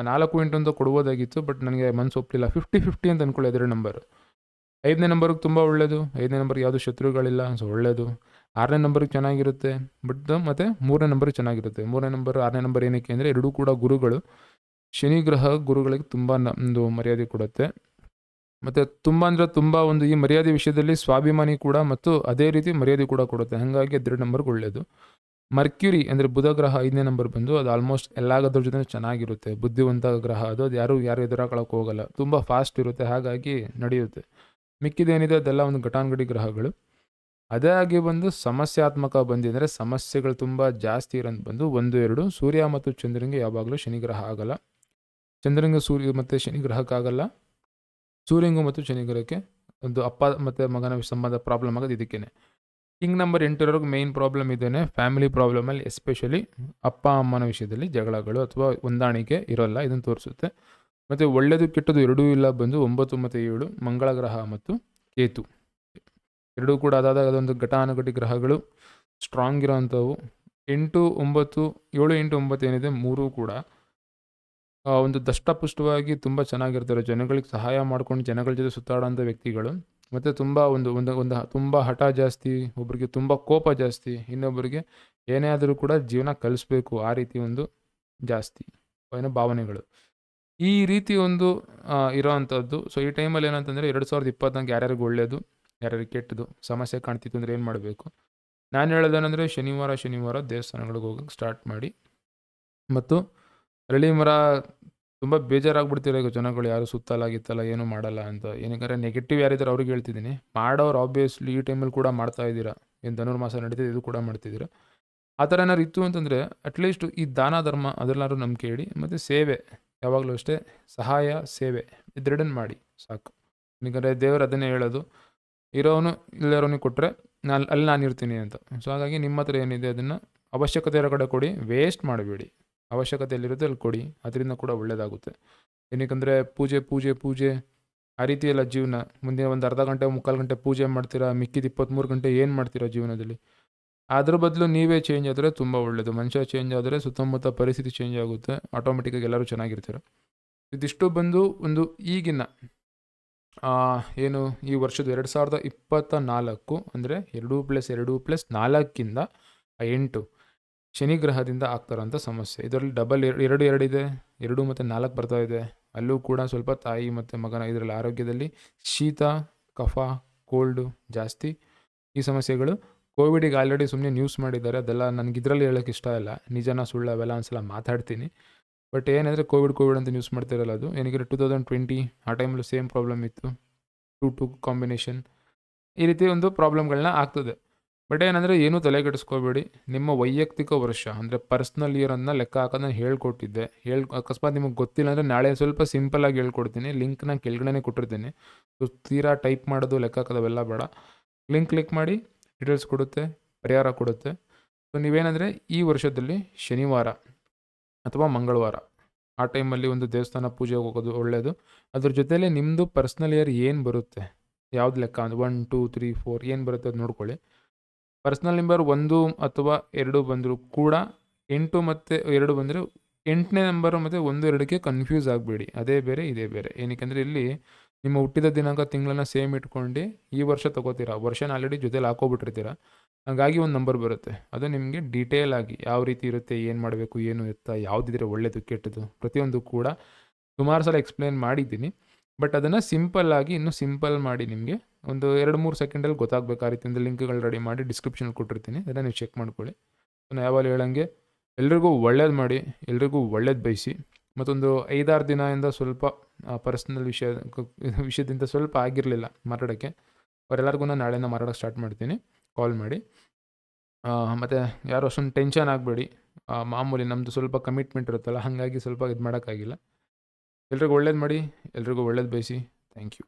ನಾಲ್ಕು ಎಂಟು ಅಂತ ಕೊಡ್ಬೋದಾಗಿತ್ತು ಬಟ್ ನನಗೆ ಮನಸ್ಸು ಒಪ್ಪಲಿಲ್ಲ ಫಿಫ್ಟಿ ಫಿಫ್ಟಿ ಅಂತ ಅಂದ್ಕೊಳ್ಳಿ ಎರಡು ನಂಬರು ಐದನೇ ನಂಬರ್ಗೆ ತುಂಬ ಒಳ್ಳೆಯದು ಐದನೇ ನಂಬರ್ಗೆ ಯಾವುದು ಶತ್ರುಗಳಿಲ್ಲ, ಸೊ ಒಳ್ಳೆಯದು ಆರನೇ ನಂಬರ್ಗೆ ಚೆನ್ನಾಗಿರುತ್ತೆ ಬಟ್ ಮತ್ತು ಮೂರನೇ ನಂಬರ್ ಚೆನ್ನಾಗಿರುತ್ತೆ. ಮೂರನೇ ನಂಬರ್ ಆರನೇ ನಂಬರ್ ಏನಕ್ಕೆ ಅಂದರೆ ಎರಡೂ ಕೂಡ ಗುರುಗಳು. ಶನಿ ಗ್ರಹ ಗುರುಗಳಿಗೆ ತುಂಬ ಒಂದು ಮರ್ಯಾದೆ ಕೊಡುತ್ತೆ. ಮತ್ತು ತುಂಬ ಅಂದರೆ ತುಂಬ ಒಂದು ಈ ಮರ್ಯಾದೆ ವಿಷಯದಲ್ಲಿ ಸ್ವಾಭಿಮಾನಿ ಕೂಡ ಮತ್ತು ಅದೇ ರೀತಿ ಮರ್ಯಾದೆ ಕೂಡ ಕೊಡುತ್ತೆ. ಹಾಗಾಗಿ ಅದೆರಡು ನಂಬರ್ಗೆ ಒಳ್ಳೆಯದು ಮರ್ಕ್ಯೂರಿ ಅಂದರೆ ಬುಧ ಗ್ರಹ ಐದನೇ ನಂಬರ್ ಬಂದು ಅದು ಆಲ್ಮೋಸ್ಟ್ ಎಲ್ಲಾಗದ್ರ ಜೊತೆ ಚೆನ್ನಾಗಿರುತ್ತೆ. ಬುದ್ಧಿವಂತ ಗ್ರಹ, ಅದು ಅದು ಯಾರು ಯಾರು ಎದುರಾಕೊಳ್ಳೋಕೆ ಹೋಗಲ್ಲ. ತುಂಬ ಫಾಸ್ಟ್ ಇರುತ್ತೆ, ಹಾಗಾಗಿ ನಡೆಯುತ್ತೆ. ಮಿಕ್ಕಿದೇನಿದೆ ಅದೆಲ್ಲ ಒಂದು ಘಟಾನ್ಗಡಿ ಗ್ರಹಗಳು. ಅದೇ ಆಗಿ ಬಂದು ಸಮಸ್ಯಾತ್ಮಕ ಬಂದಿದ್ದರೆ ಸಮಸ್ಯೆಗಳು ತುಂಬ ಜಾಸ್ತಿ ಇರೋದು ಬಂದು ಒಂದು, ಎರಡು, ಸೂರ್ಯ ಮತ್ತು ಚಂದ್ರನಿಗೆ ಯಾವಾಗಲೂ ಶನಿಗ್ರಹ ಆಗಲ್ಲ. ಚಂದ್ರನಿಗೆ ಸೂರ್ಯ ಮತ್ತು ಶನಿ ಸೂರ್ಯನಿಗೂ ಮತ್ತು ಶನಿಗ್ರಹಕ್ಕೆ ಒಂದು ಅಪ್ಪ ಮತ್ತು ಮಗನ ಸಂಬಂಧ ಪ್ರಾಬ್ಲಮ್ ಆಗೋದು ಇದಕ್ಕೇ ಕಿಂಗ್ ನಂಬರ್ ಎಂಟರವರೆಗೂ ಮೇಯ್ನ್ ಪ್ರಾಬ್ಲಮ್ ಇದೇನೆ ಫ್ಯಾಮಿಲಿ ಪ್ರಾಬ್ಲಮಲ್ಲಿ ಎಸ್ಪೆಷಲಿ ಅಪ್ಪ ಅಮ್ಮನ ವಿಷಯದಲ್ಲಿ ಜಗಳಗಳು ಅಥವಾ ಹೊಂದಾಣಿಕೆ ಇರೋಲ್ಲ, ಇದನ್ನು ತೋರಿಸುತ್ತೆ. ಮತ್ತು ಒಳ್ಳೆಯದು ಕೆಟ್ಟದ್ದು ಎರಡೂ ಇಲ್ಲ ಬಂದು ಒಂಬತ್ತು ಮತ್ತು ಏಳು, ಮಂಗಳ ಗ್ರಹ ಮತ್ತು ಕೇತು. ಎರಡೂ ಕೂಡ ಅದಾದಾಗ ಅದೊಂದು ಘಟಾನುಘಟಿ ಗ್ರಹಗಳು ಸ್ಟ್ರಾಂಗ್ ಇರೋವಂಥವು. ಎಂಟು ಒಂಬತ್ತು, ಏಳು ಎಂಟು ಒಂಬತ್ತು ಏನಿದೆ, ಮೂರೂ ಕೂಡ ಒಂದು ದಷ್ಟಪುಷ್ಟವಾಗಿ ತುಂಬ ಚೆನ್ನಾಗಿರ್ತಾರೆ. ಜನಗಳಿಗೆ ಸಹಾಯ ಮಾಡ್ಕೊಂಡು ಜನಗಳ ಜೊತೆ ಸುತ್ತಾಡೋಂಥ ವ್ಯಕ್ತಿಗಳು. ಮತ್ತು ತುಂಬ ಒಂದು ಒಂದು ಒಂದು ತುಂಬ ಹಠ ಜಾಸ್ತಿ ಒಬ್ಬರಿಗೆ ತುಂಬ ಕೋಪ ಜಾಸ್ತಿ ಇನ್ನೊಬ್ಬರಿಗೆ ಏನೇ ಆದರೂ ಕೂಡ ಜೀವನ ಕಲಿಸ್ಬೇಕು. ಆ ರೀತಿ ಒಂದು ಜಾಸ್ತಿ ಏನೋ ಭಾವನೆಗಳು. ಈ ರೀತಿ ಒಂದು ಇರೋ ಅಂಥದ್ದು ಸೊ ಈ ಟೈಮಲ್ಲಿ ಏನಂತಂದರೆ ಎರಡು ಸಾವಿರದ ಇಪ್ಪತ್ನಾಲ್ಕು ಯಾರ್ಯಾರಿಗೆ ಒಳ್ಳೆಯದು ಯಾರ್ಯಾರಿಗೆ ಕೆಟ್ಟದು, ಸಮಸ್ಯೆ ಕಾಣ್ತಿತ್ತು ಅಂದರೆ ಏನು ಮಾಡಬೇಕು? ನಾನು ಹೇಳೋದೇನೆಂದರೆ ಶನಿವಾರ ಶನಿವಾರ ದೇವಸ್ಥಾನಗಳಿಗೆ ಹೋಗೋಕ್ಕೆ ಸ್ಟಾರ್ಟ್ ಮಾಡಿ. ಮತ್ತು ಅರಳಿ ಮರ ತುಂಬ ಬೇಜಾರಾಗ್ಬಿಡ್ತಿರೋ ಈಗ ಜನಗಳು ಯಾರು ಸುತ್ತಲ್ಲ, ಗಿತ್ತಲ್ಲ, ಏನೂ ಮಾಡಲ್ಲ ಅಂತ. ಏನಕ್ಕೆ ನೆಗೆಟಿವ್ ಯಾರಿದ್ದಾರೆ ಅವ್ರಿಗೆ ಹೇಳ್ತಿದ್ದೀನಿ. ಮಾಡೋರು ಆಬ್ವಿಯಸ್ಲಿ ಈ ಟೈಮಲ್ಲಿ ಕೂಡ ಮಾಡ್ತಾ ಇದ್ದೀರಾ. ಏನು ಧನುರ್ಮಾಸ ನಡೀತಿದೆ, ಇದು ಕೂಡ ಮಾಡ್ತಿದ್ದೀರಾ. ಆ ಥರ ಏನಾದ್ರು ಇತ್ತು ಅಂತಂದರೆ ಅಟ್ಲೀಸ್ಟ್ ಈ ದಾನ, ಧರ್ಮ ಅದರಲ್ಲಾದ್ರೂ ನಂಬಿಕೆ ಇಡಿ, ಮತ್ತು ಸೇವೆ. ಯಾವಾಗಲೂ ಅಷ್ಟೇ ಸಹಾಯ, ಸೇವೆ. ಇದೆರಡನ್ನು ಮಾಡಿ, ಸಾಕು. ಯಾಕಂದರೆ ದೇವರು ಅದನ್ನೇ ಹೇಳೋದು. ಇರೋನು ಇಲ್ಲರೋನಿಗೆ ಕೊಟ್ಟರೆ ನಾನು, ಅಲ್ಲಿ ನಾನು ಇರ್ತೀನಿ ಅಂತ. ಸೊ ಹಾಗಾಗಿ ನಿಮ್ಮ ಹತ್ರ ಏನಿದೆ ಅದನ್ನು ಅವಶ್ಯಕತೆ ಇರೋ ಕಡೆ ಕೊಡಿ ವೇಸ್ಟ್ ಮಾಡಬೇಡಿ. ಅವಶ್ಯಕತೆ ಅಲ್ಲಿ ಕೊಡಿ, ಅದರಿಂದ ಕೂಡ ಒಳ್ಳೆಯದಾಗುತ್ತೆ ಏನಕ್ಕಂದರೆ ಪೂಜೆ ಪೂಜೆ ಪೂಜೆ, ಆ ರೀತಿ ಎಲ್ಲ ಜೀವನ. ಮುಂದಿನ ಒಂದು ಅರ್ಧ ಗಂಟೆ, ಮುಕ್ಕಾಲು ಗಂಟೆ ಪೂಜೆ ಮಾಡ್ತೀರಾ, ಮಿಕ್ಕಿದ ಇಪ್ಪತ್ತ್ಮೂರು ಗಂಟೆ ಏನು ಮಾಡ್ತೀರಾ ಜೀವನದಲ್ಲಿ? ಅದ್ರ ಬದಲು ನೀವೇ ಚೇಂಜ್ ಆದರೆ ತುಂಬ ಒಳ್ಳೆಯದು ಮನುಷ್ಯ ಚೇಂಜ್ ಆದರೆ ಸುತ್ತಮುತ್ತ ಪರಿಸ್ಥಿತಿ ಚೇಂಜ್ ಆಗುತ್ತೆ. ಆಟೋಮೆಟಿಕ್ಕಾಗಿ ಎಲ್ಲರೂ ಚೆನ್ನಾಗಿರ್ತಾರೆ. ಇದಿಷ್ಟು ಬಂದು ಒಂದು ಈಗಿನ ಏನು ಈ ವರ್ಷದ ಎರಡು ಸಾವಿರದ ಇಪ್ಪತ್ತ ನಾಲ್ಕು ಅಂದರೆ ಎರಡು ಪ್ಲಸ್ ಎರಡು ಪ್ಲಸ್ ನಾಲ್ಕಿಂದ ಎಂಟು. ಶನಿ ಗ್ರಹದಿಂದ ಆಗ್ತಾರಂಥ ಸಮಸ್ಯೆ. ಇದರಲ್ಲಿ ಡಬಲ್ ಎರಡು ಎರಡಿದೆ, ಎರಡು ಮತ್ತು ನಾಲ್ಕು ಬರ್ತಾ ಇದೆ. ಅಲ್ಲೂ ಕೂಡ ಸ್ವಲ್ಪ ತಾಯಿ ಮತ್ತು ಮಗನ ಇದರಲ್ಲಿ ಆರೋಗ್ಯದಲ್ಲಿ ಶೀತ, ಕಫ ಕೋಲ್ಡು ಜಾಸ್ತಿ. ಈ ಸಮಸ್ಯೆಗಳು ಕೋವಿಡಿಗೆ ಆಲ್ರೆಡಿ ಸುಮ್ಮನೆ ನ್ಯೂಸ್ ಮಾಡಿದ್ದಾರೆ. ಅದೆಲ್ಲ ನನಗೆ ಇದರಲ್ಲಿ ಹೇಳೋಕೆ ಇಷ್ಟ ಇಲ್ಲ. ನಿಜನ ಸುಳ್ಳು ಅವೆಲ್ಲ ಒಂದ್ಸಲ ಮಾತಾಡ್ತೀನಿ. ಬಟ್ ಏನಂದರೆ ಕೋವಿಡ್ ಕೋವಿಡ್ ಅಂತ ನ್ಯೂಸ್ ಮಾಡ್ತಿರಲ್ಲ ಅದು. ಏನಕ್ಕೆ ಟೂ ತೌಸಂಡ್ ಟ್ವೆಂಟಿ ಆ ಟೈಮಲ್ಲೂ ಸೇಮ್ ಪ್ರಾಬ್ಲಮ್ ಇತ್ತು. ಟು ಟು ಕಾಂಬಿನೇಷನ್ ಈ ರೀತಿ ಒಂದು ಪ್ರಾಬ್ಲಮ್ಗಳನ್ನ ಆಗ್ತದೆ. ಬಟ್ ಏನಂದರೆ ಏನೂ ತಲೆ ಕೆಡಿಸ್ಕೋಬೇಡಿ. ನಿಮ್ಮ ವೈಯಕ್ತಿಕ ವರ್ಷ, ಅಂದರೆ ಪರ್ಸ್ನಲ್ ಇಯರನ್ನು ಲೆಕ್ಕ ಹಾಕೋದು ನಾನು ಹೇಳ್ಕೊಟ್ಟಿದ್ದೆ. ಹೇಳ್, ಅಕಸ್ಮಾತ್ ನಿಮಗೆ ಗೊತ್ತಿಲ್ಲ ಅಂದರೆ ನಾಳೆ ಸ್ವಲ್ಪ ಸಿಂಪಲಾಗಿ ಹೇಳ್ಕೊಡ್ತೀನಿ. ಲಿಂಕ್ನ ಕೆಳಗಡೆ ಕೊಟ್ಟಿರ್ತೀನಿ. ಸೊ ತೀರಾ ಟೈಪ್ ಮಾಡೋದು, ಲೆಕ್ಕ ಹಾಕೋದವೆಲ್ಲ ಬೇಡ. ಲಿಂಕ್ ಕ್ಲಿಕ್ ಮಾಡಿ ಡೀಟೇಲ್ಸ್ ಕೊಡುತ್ತೆ, ಪರಿಹಾರ ಕೊಡುತ್ತೆ. ಸೊ ನೀವೇನಂದರೆ ಈ ವರ್ಷದಲ್ಲಿ ಶನಿವಾರ ಅಥವಾ ಮಂಗಳವಾರ, ಆ ಟೈಮಲ್ಲಿ ಒಂದು ದೇವಸ್ಥಾನ ಪೂಜೆಗೆ ಹೋಗೋದು ಒಳ್ಳೆಯದು ಅದ್ರ ಜೊತೆಯಲ್ಲಿ ನಿಮ್ಮದು ಪರ್ಸ್ನಲ್ ಇಯರ್ ಏನು ಬರುತ್ತೆ? ಯಾವ್ದು ಲೆಕ್ಕ? ಅಂದರೆ ಒನ್ ಟೂ ತ್ರೀ ಫೋರ್ ಏನು ಬರುತ್ತೆ ಅದು ನೋಡ್ಕೊಳ್ಳಿ. ಪರ್ಸ್ನಲ್ ನಂಬರ್ ಒಂದು ಅಥವಾ ಎರಡು ಬಂದರೂ ಕೂಡ ಎಂಟು ಮತ್ತು ಎರಡು ಬಂದರೆ ಎಂಟನೇ ನಂಬರು ಮತ್ತು ಒಂದು ಎರಡಕ್ಕೆ ಕನ್ಫ್ಯೂಸ್ ಆಗಬೇಡಿ. ಅದೇ ಬೇರೆ, ಇದೇ ಬೇರೆ. ಏನಕ್ಕೆ ಇಲ್ಲಿ ನಿಮ್ಮ ಹುಟ್ಟಿದ ದಿನಾಂಕ ತಿಂಗಳನ್ನ ಸೇಮ್ ಇಟ್ಕೊಂಡು ಈ ವರ್ಷ ತೊಗೋತೀರಾ? ವರ್ಷನ ಆಲ್ರೆಡಿ ಜೊತೆಲಿ ಹಾಕೋಬಿಟ್ಟಿರ್ತೀರ? ಹಾಗಾಗಿ ಒಂದು ನಂಬರ್ ಬರುತ್ತೆ. ಅದು ನಿಮಗೆ ಡೀಟೇಲ್ ಆಗಿ ಯಾವ ರೀತಿ ಇರುತ್ತೆ, ಏನು ಮಾಡಬೇಕು, ಏನು ಎತ್ತ, ಯಾವುದಿದ್ರೆ ಒಳ್ಳೆಯದು ಕೆಟ್ಟದ್ದು ಪ್ರತಿಯೊಂದು ಕೂಡ ಸುಮಾರು ಸಲ ಎಕ್ಸ್ಪ್ಲೇನ್ ಮಾಡಿದ್ದೀನಿ. ಬಟ್ ಅದನ್ನು ಸಿಂಪಲ್ ಆಗಿ ಇನ್ನೂ ಸಿಂಪಲ್ ಮಾಡಿ ನಿಮಗೆ ಒಂದು ಎರಡು ಮೂರು ಸೆಕೆಂಡಲ್ಲಿ ಗೊತ್ತಾಗಬೇಕು ಆ ರೀತಿಯಿಂದ ಲಿಂಕ್ಗಳು ರೆಡಿ ಮಾಡಿ ಡಿಸ್ಕ್ರಿಪ್ಷನಲ್ಲಿ ಕೊಟ್ಟಿರ್ತೀನಿ. ಅದನ್ನು ನೀವು ಚೆಕ್ ಮಾಡ್ಕೊಳ್ಳಿ. ನಾನು ಯಾವಾಗ ಹೇಳಂಗೆ ಎಲ್ರಿಗೂ ಒಳ್ಳೇದು ಮಾಡಿ, ಎಲ್ರಿಗೂ ಒಳ್ಳೇದು ಬಯಸಿ, ಮತ್ತೊಂದು ಐದಾರು ದಿನದಿಂದ ಸ್ವಲ್ಪ ಪರ್ಸ್ನಲ್ ವಿಷಯ ವಿಷಯದಿಂದ ಸ್ವಲ್ಪ ಆಗಿರಲಿಲ್ಲ ಮಾತಾಡೋಕ್ಕೆ. ಅವರೆಲ್ಲರಿಗೂ ನಾನು ನಾಳೆಯಿಂದ ಮಾತಾಡೋಕ್ಕೆ ಸ್ಟಾರ್ಟ್ ಮಾಡ್ತೀನಿ. ಕಾಲ್ ಮಾಡಿ. ಮತ್ತು ಯಾರು ಅಷ್ಟೊಂದು ಟೆನ್ಷನ್ ಆಗಬೇಡಿ. ಮಾಮೂಲಿ ನಮ್ಮದು ಸ್ವಲ್ಪ ಕಮಿಟ್ಮೆಂಟ್ ಇರುತ್ತಲ್ಲ, ಹಾಗಾಗಿ ಸ್ವಲ್ಪ ಇದು ಮಾಡೋಕ್ಕಾಗಿಲ್ಲ. ಎಲ್ರಿಗೂ ಒಳ್ಳೇದು ಮಾಡಿ, ಎಲ್ರಿಗೂ ಒಳ್ಳೇದು ಬಯಸಿ. Thank you